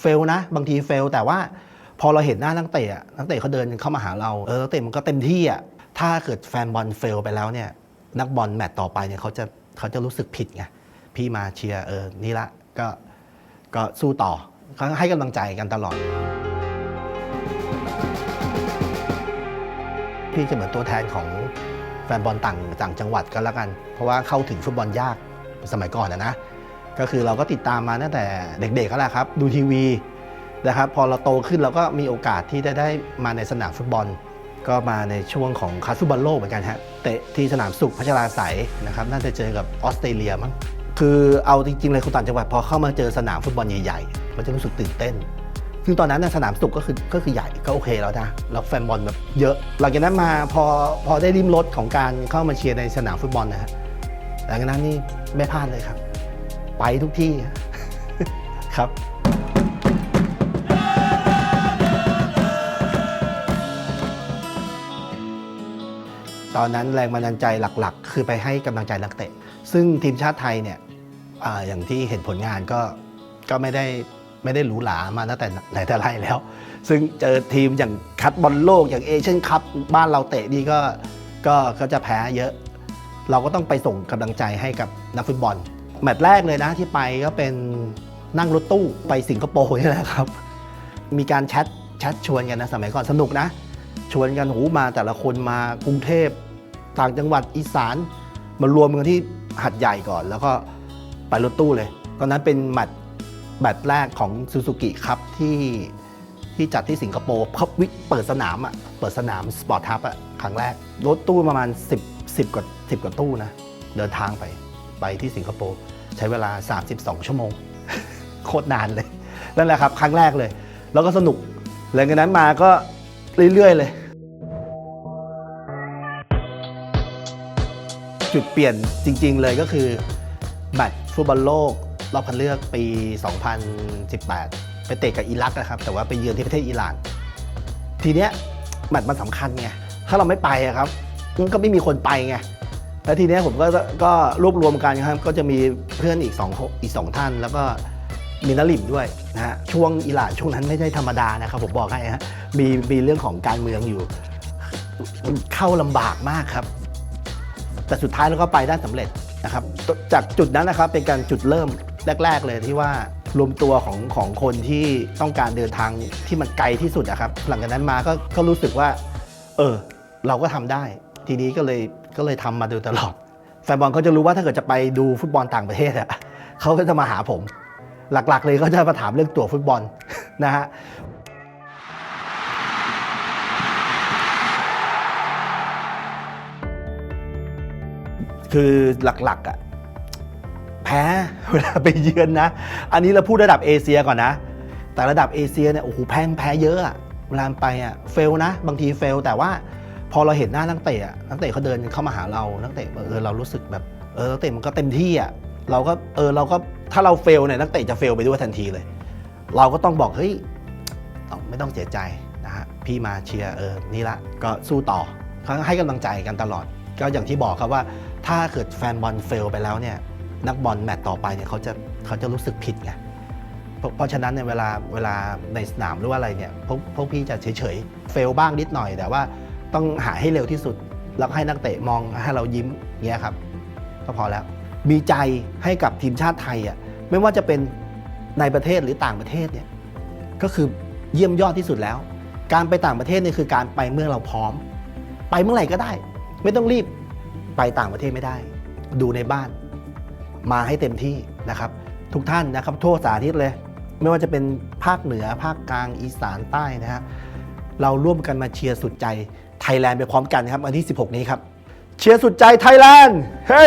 เฟลนะ บางทีเฟล แต่ว่าพอเราเห็นหน้านักเตะนักเตะเขาเดินเข้ามาหาเราเออนักเตะมันก็เต็มที่อะถ้าเกิดแฟนบอลเฟลไปแล้วเนี่ยนักบอลแมตต์ต่อไปเนี่ยเขาจะเขาจะรู้สึกผิดไงพี่มาเชียร์เออนี่ละก็ก็สู้ต่อเขาให้กำลังใจกันตลอด พี่จะเหมือนตัวแทนของแฟนบอลต่างต่างจังหวัดก็แล้วกัน เพราะว่าเข้าถึงฟุตบอลยากสมัยก่อนนะนะ ก็คือเราก็ติดตามมาตั้งแต่เด็กๆก็แล้วครับ ดูทีวีนะครับ พอเราโตขึ้นเราก็มีโอกาสที่จะได้มาในสนามฟุตบอล ก็มาในช่วงของคาสุบอลโลกเหมือนกันฮะเตะที่สนามสุขพัชราไสยนะครับ น่าจะเจอกับออสเตรเลียมั้งคือเอาจริงๆเลยคนต่างจังหวัดพอเข้ามาเจอสนามฟุตบอลใหญ่ๆมันจะรู้สึกตื่นเต้นซึ่งตอนนั้นนสนามสุขก็คือก็คือใหญ่ก็โอเคแล้วนะแล้วแฟนบอลแบบเยอะ หลังจากนั้นมาพอพอได้ริมรถของการเข้ามาเชียร์ในสนามฟุตบอลนะฮะหลังจากนั้นนี่ไม่พลาดเลยครับ ไปทุกที่ครับตอนนั้นแรงบันดาลใจหลักๆ คือไปให้กำลังใจนักเตะ ซึ่งทีมชาติไทยเนี่ยออย่างที่เห็นผลงานก็ก็ไม่ได้ไม่ได้หรูหรามาตั้งแต่ไหนแต่ไรแล้ว ซึ่งเจอทีมอย่างคัดบอลโลกอย่างเอเชียนคัพบ้านเราเตะนี่ก็ก็ก็จะแพ้เยอะ เราก็ต้องไปส่งกำลังใจให้กับนักฟุตบอล แมตช์แรกเลยนะที่ไปก็เป็นนั่งรถตู้ไปสิงคโปร์นี่แหละครับ มีการแชทแชทชวนกันนะสมัยก่อนสนุกนะ ชวนกันหูมาแต่ละคนมากรุงเทพต่างจังหวัดอีสานมารวมกันที่หัดใหญ่ก่อน แล้วก็ไปรถตู้เลย ตอนนั้นเป็นแมตช์แมตช์แรกของซูซูกิครับที่ที่จัดที่สิงคโปร์เขาวิเปิดสนามอะเปิดสนามสปอร์ตทับอะครั้งแรกรถตู้ประมาณ 10 10กว่า10กว่าตู้นะเดินทางไป ไปที่สิงคโปร์ใช้เวลา 32 ชั่วโมง โคตรนานเลย นั่นแหละครับครั้งแรกเลย แล้วก็สนุกหลังจากนั้นมาก็เรื่อย ๆ เลย จุดเปลี่ยนจริง ๆ เลยก็คือแมตช์ฟุตบอลโลกรอบคัดเลือกปี 2018 ไปเตะกับอิรักนะครับ แต่ว่าไปเยือนที่ประเทศอิหร่าน ทีเนี้ยแมตช์มันสำคัญไง ถ้าเราไม่ไปอะครับ มันก็ไม่มีคนไปไง แล้วทีเนี้ยผมก็ก็รวบรวมกันครับก็จะมีเพื่อนอีก2คนอีกสองท่าน แล้วก็มีนลิมด้วยนะฮะช่วงอิหร่านช่วงนั้นไม่ใช่ธรรมดานะครับผมบอกให้ฮะมีมีเรื่องของการเมืองอยู่เข้าลำบากมากครับ แต่สุดท้ายเราก็ไปได้สำเร็จนะครับ จากจุดนั้นนะครับเป็นการจุดเริ่มแรก ๆ เลยที่ว่ารวมตัวของของคนที่ต้องการเดินทางที่มันไกลที่สุดนะครับ หลังจากนั้นมาก็ก็รู้สึกว่า เออ เราก็ทำได้ ทีนี้ก็เลยก็เลยทำมาโดยตลอดแฟนบอลเขาจะรู้ว่าถ้าเกิดจะไปดูฟุตบอลต่างประเทศอะเขาก็จะมาหาผม หลักๆ เลยก็จะมาถามเรื่องตั๋วฟุตบอลนะฮะคือหลักๆอะแพ้เวลาไปเยือนนะ อันนี้เราพูดระดับเอเชียก่อนนะ แต่ระดับเอเชียเนี่ยโอ้โหแพ้แพ้เยอะอะเวลาไปอะเฟลนะ บางทีเฟลแต่ว่า พอเราเห็นหน้านักเตะนักเตะเขาเดินเข้ามาหาเรานักเตะเออเรารู้สึกแบบเออนักเตะมันก็เต็มที่อะเราก็เออเราก็ถ้าเราเฟลเนี่ยนักเตะจะเฟลไปด้วยทันทีเลย เราก็ต้องบอกเฮ้ยไม่ต้องเสียใจนะฮะพี่มาเชียร์เออนี่ละก็สู้ต่อเขาให้กำลังใจกันตลอด ก็อย่างที่บอกครับว่า ถ้าเกิดแฟนบอลเฟลไปแล้วเนี่ยนักบอลแมตต์ต่อไปเนี่ยเขาจะเขาจะรู้สึกผิดไงเพราะฉะนั้นเนี่ยเวลาเวลาในสนามหรือว่าอะไรเนี่ยพวกพวกพี่จะเฉยๆเฟลบ้างนิดหน่อยแต่ว่า ต้องหาให้เร็วที่สุด แล้วก็ให้นักเตะมองให้เรายิ้มเงี้ยครับ ก็พอแล้ว มีใจให้กับทีมชาติไทยอะไม่ว่าจะเป็นในประเทศหรือต่างประเทศเนี่ยก็คือเยี่ยมยอดที่สุดแล้ว การไปต่างประเทศเนี่ยคือการไปเมื่อเราพร้อม ไปเมื่อไหร่ก็ได้ ไม่ต้องรีบไปต่างประเทศไม่ได้ ดูในบ้าน มาให้เต็มที่นะครับ ทุกท่านนะครับทั่วสาธิตเลย ไม่ว่าจะเป็นภาคเหนือภาคกลางอีสานใต้นะฮะ เราร่วมกันมาเชียร์สุดใจไทยแลนด์ไปพร้อมกันนะครับวันที่ 16 นี้ครับ เชียร์สุดใจไทยแลนด์ เฮ้